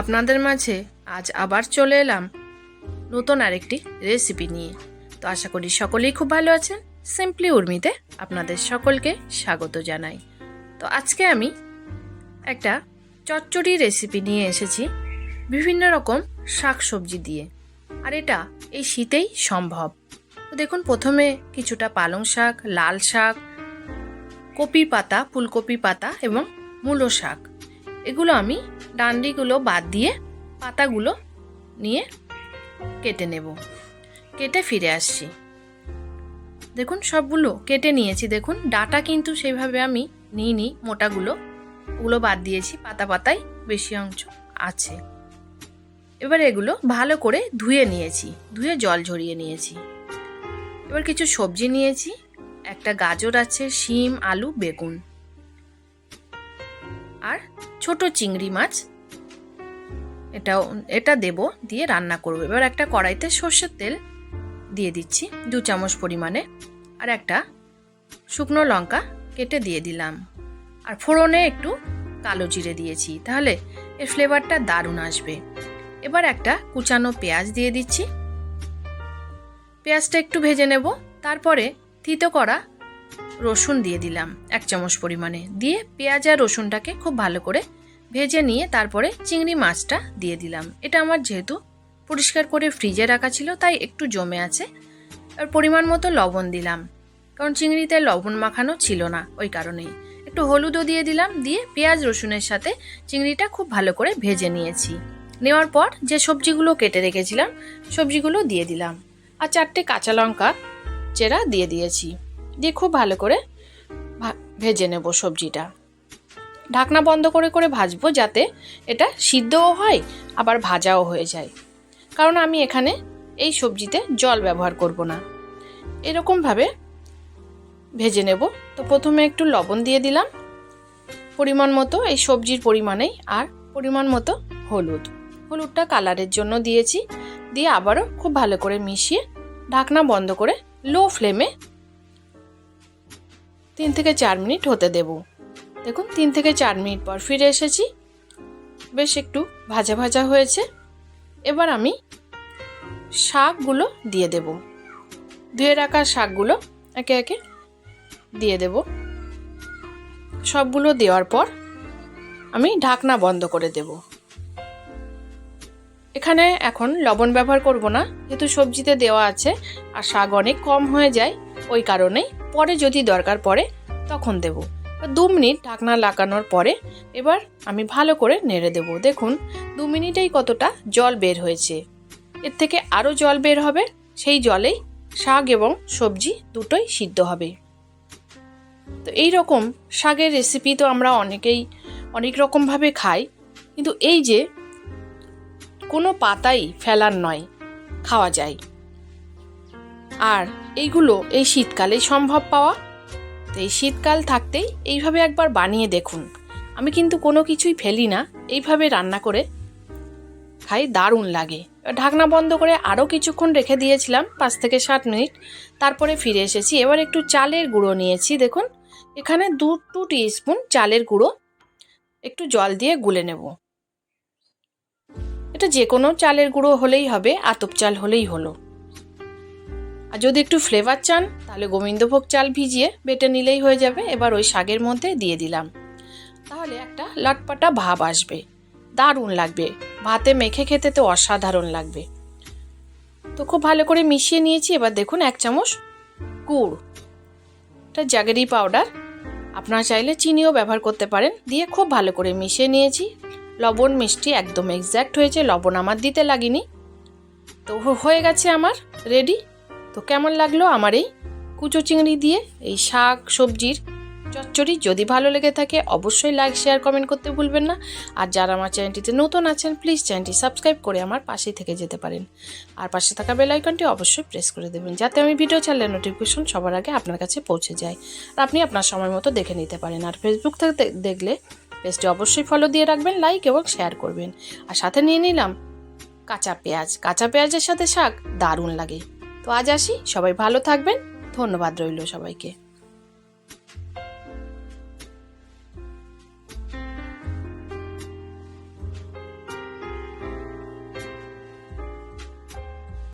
আপনাদের মাঝে আজ আবার চলে এলাম নতুন আরেকটি রেসিপি নিয়ে। তো আশা করি সকলেই খুব ভালো আছেন। সিম্পলি উর্মিতে আপনাদের সকলকে স্বাগত জানাই। তো আজকে আমি একটা চচ্চড়ি রেসিপি নিয়ে এসেছি বিভিন্ন রকম শাক সবজি দিয়ে। আর এটা এই শীতেই সম্ভব। তো দেখুন, প্রথমে কিছুটা পালং শাক, লাল শাক, কপি পাতা, ফুলকপি পাতা এবং মূলো শাক। এগুলো আমি ডান্ডিগুলো বাদ দিয়ে পাতাগুলো নিয়ে কেটে নেব। কেটে ফিরে আসছি। দেখুন, সবগুলো কেটে নিয়েছি। দেখুন, ডাটা কিন্তু সেইভাবে আমি নিই নি মোটাগুলো। ওগুলো বাদ দিয়েছি, পাতা পাতায় বেশি অংশ আছে। এবার এগুলো ভালো করে ধুয়ে নিয়েছি, ধুয়ে জল ঝরিয়ে নিয়েছি। এবার কিছু সবজি নিয়েছি, একটা গাজর আছে, শিম, আলু, বেগুন। আর ছোট চিংড়ি মাছ। এটাও, এটা দেব, দিয়ে রান্না করব। এবার একটা কড়াইতে সর্ষের তেল দিয়ে দিচ্ছি, দু চামচ পরিমাণে। আর একটা শুকনো লঙ্কা কেটে দিয়ে দিলাম। আর ফোড়নে একটু কালো জিরে দিয়েছি, তাহলে এর ফ্লেভারটা দারুণ আসবে। এবার একটা কুচানো পেঁয়াজ দিয়ে দিচ্ছি। পেঁয়াজটা একটু ভেজে নেব, তারপরে থিতো করা রসুন দিয়ে দিলাম, এক চামচ পরিমাণে। দিয়ে পেঁয়াজ আর রসুনটাকে খুব ভালো করে ভেজে নিয়ে তারপরে চিংড়ি মাছটা দিয়ে দিলাম। এটা আমার যেহেতু পরিষ্কার করে ফ্রিজে রাখা ছিল, তাই একটু জমে আছে। আর পরিমাণ মতো লবণ দিলাম, কারণ চিংড়িতে লবণ মাখানো ছিল না ওই কারণেই। একটু হলুদও দিয়ে দিলাম, দিয়ে পেঁয়াজ রসুনের সাথে চিংড়িটা খুব ভালো করে ভেজে নিয়েছি। নেওয়ার পর যে সবজিগুলো কেটে রেখেছিলাম, সবজিগুলো দিয়ে দিলাম। আর চারটে কাঁচা লঙ্কা চেরা দিয়ে দিয়েছি। দিয়ে খুব ভালো করে ভেজে নেব সবজিটা। ঢাকনা বন্ধ করে করে ভাজবো যাতে এটা সিদ্ধও হয়, আবার ভাজাও হয়ে যায়। কারণ আমি এখানে এই সবজিতে জল ব্যবহার করব না। এরকমভাবে ভেজে নেব। তো প্রথমে একটু লবণ দিয়ে দিলাম। পরিমাণ মতো এই সবজির পরিমাণেই আর পরিমাণ মতো হলুদ। হলুদটা কালারের জন্য দিয়েছি। দিয়ে আবারও খুব ভালো করে মিশিয়ে ঢাকনা বন্ধ করে লো ফ্লেমে তিন থেকে চার মিনিট হতে দেব। দেখুন, তিন থেকে চার মিনিট পর ফিরে এসেছি। বেশ একটু ভাজা ভাজা হয়েছে। এবার আমি শাকগুলো দিয়ে দেব। ধুয়ে রাখা শাকগুলো একে একে দিয়ে দেব। সবগুলো দেওয়ার পর আমি ঢাকনা বন্ধ করে দেব। এখানে এখন লবণ ব্যবহার করব না। যেহেতু সবজিতে দেওয়া আছে আর শাক অনেক কম হয়ে যায় ওই কারণেই পরে যদি দরকার পড়ে তখন দেব। দু মিনিট ঢাকনা লাগানোর পরে এবার আমি ভালো করে নেড়ে দেব। দেখুন, দু মিনিটেই কতটা জল বের হয়েছে। এর থেকে আরও জল বের হবে, সেই জলেই শাক এবং সবজি দুটোই সিদ্ধ হবে। তো এই রকম শাকের রেসিপি তো আমরা অনেকেই অনেক রকমভাবে খাই, কিন্তু এই যে কোনো পাতাই ফেলার নয়, খাওয়া যায়। আর এইগুলো এই শীতকালেই সম্ভব পাওয়া? তো এই শীতকাল থাকতেই এইভাবে একবার বানিয়ে দেখুন। আমি কিন্তু কোনো কিছুই ফেলি না, এইভাবে রান্না করে। খাই দারুণ লাগে। ঢাকনা বন্ধ করে আরও কিছুক্ষণ রেখে দিয়েছিলাম, পাঁচ থেকে সাত মিনিট। তারপরে ফিরে এসেছি। এবার একটু চালের গুঁড়ো নিয়েছি, দেখুন। এখানে দু টু স্পুন চালের গুঁড়ো। একটু জল দিয়ে গুলে নেব। এটা যে কোনো চালের গুঁড়ো হলেই হবে, আতপ চাল হলেই হলো। আর যদি একটু ফ্লেভার চান, তাহলে গোবিন্দভোগ চাল ভিজিয়ে বেটে নিলেই হয়ে যাবে। এবার ওই শাকের মধ্যে দিয়ে দিলাম। তাহলে একটা লটপাটা ভাব আসবে। দারুণ লাগবে। ভাতে মেখে খেতে তো অসাধারণ লাগবে। তো খুব ভালো করে মিশিয়ে নিয়েছি। এবার দেখুন, এক চামচ গুড়। এটা জাগেরি পাউডার আপনারা চাইলে চিনিও ব্যবহার করতে পারেন। দিয়ে খুব ভালো করে মিশিয়ে নিয়েছি। লবণ মিষ্টি একদম এক্স্যাক্ট হয়েছে। লবণ আমার দিতে লাগেনি। তো হয়ে গেছে আমার রেডি তো কেমন লাগল আমার এই কুচো চিংড়ি দিয়ে? এই শাক, সবজির চচ্চড়ি যদি ভালো লেগে থাকে, অবশ্যই লাইক শেয়ার কমেন্ট করতে ভুলবেন না। আর যারা আমার চ্যানেলটিতে নতুন আছেন প্লিজ চ্যানেলটি সাবস্ক্রাইব করে আমার পাশেই থেকে যেতে পারেন। আর পাশে থাকা বেল আইকনটি অবশ্যই প্রেস করে দেবেন, যাতে আমি ভিডিও ছাড়লে নোটিফিকেশন সবার আগে আপনার কাছে পৌঁছে যায়। আর আপনি আপনার সময় মতো দেখে নিতে পারেন। আর ফেসবুক থেকে দেখলে পেজটি অবশ্যই ফলো দিয়ে রাখবেন লাইক এবং শেয়ার করবেন। আর সাথে নিয়ে নিলাম কাঁচা পেঁয়াজ। কাঁচা পেঁয়াজের সাথে শাক দারুণ লাগে। তো আজ আসি। সবাই ভালো থাকবেন। ধন্যবাদ রইল সবাইকে।